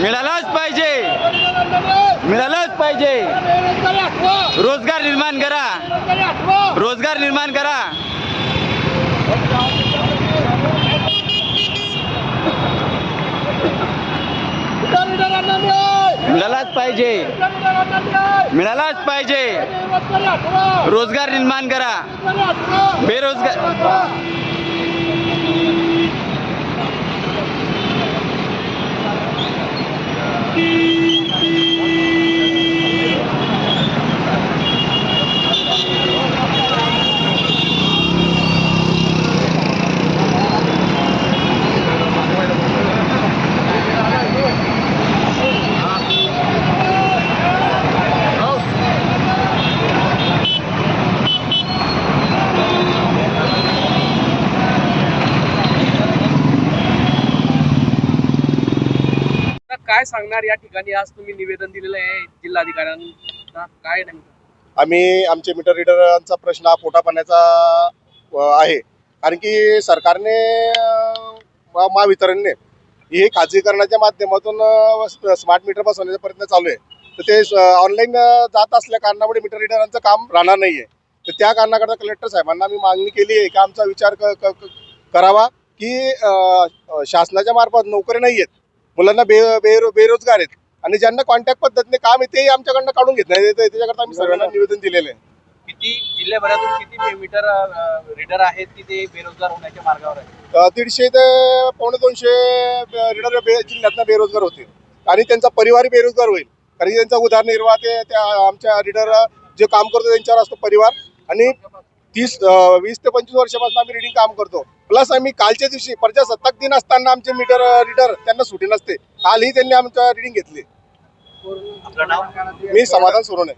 मिळालाच पाहिजे. मिळालाच पाहिजे. रोजगार निर्माण करा. रोजगार निर्माण करा. मिळालाच पाहिजे. मिळालाच पाहिजे. रोजगार निर्माण करा. बेरोजगार Thank you. काय सांगणार या ठिकाणी? आज तुम्ही निवेदन दिलेलं आहे जिल्हाधिकाऱ्यांना. काय नेमकं आम्ही आमचे मीटर रिडरांचा प्रश्न हा पोटापाण्याचा आहे. कारण की सरकारने महावितरणने हे खाजगीकरणाच्या माध्यमातून स्मार्ट मीटर बसवण्याचा प्रयत्न चालू आहे. तर ते ऑनलाईन जात असल्या कारणामुळे मीटर रिडरांचं काम राहणार नाही आहे तर त्या कारणाकरता कलेक्टर साहेबांना आम्ही मागणी केली आहे की आमचा विचार क- क- करावा की शासनाच्या मार्फत नोकरी नाही आहेत मुलांना बे बेरो बेरोजगार आहेत. आणि ज्यांना कॉन्टॅक्ट पद्धतीने काम आहे तेही आमच्याकडनं काढून घेत नाही. त्याच्याकरता आम्ही सर्वांना निवेदन दिलेलं आहे. किती जिल्ह्याभरातून किती मीटर रीडर आहेत की ते बेरोजगार होण्याच्या मार्गावर आहेत? दीडशे ते पावणे दोनशे रिडर जिल्ह्यातनं बेरोजगार होतील. आणि त्यांचा परिवारही बेरोजगार होईल. कारण की त्यांचा उदरनिर्वाह ते त्या आमच्या रिडर जे काम करतो त्यांच्यावर असतो परिवार. आणि तीस वीस ते पंचवीस वर्षापासून आम्ही रिडिंग काम करतो. प्लस आम्ही कालच्या दिवशी प्रजासत्ताक दिन असताना आमचे मीटर रिडर त्यांना सुटी नसते. कालही त्यांनी आमच्या रिडिंग घेतली. मी समाधान सुरू आहे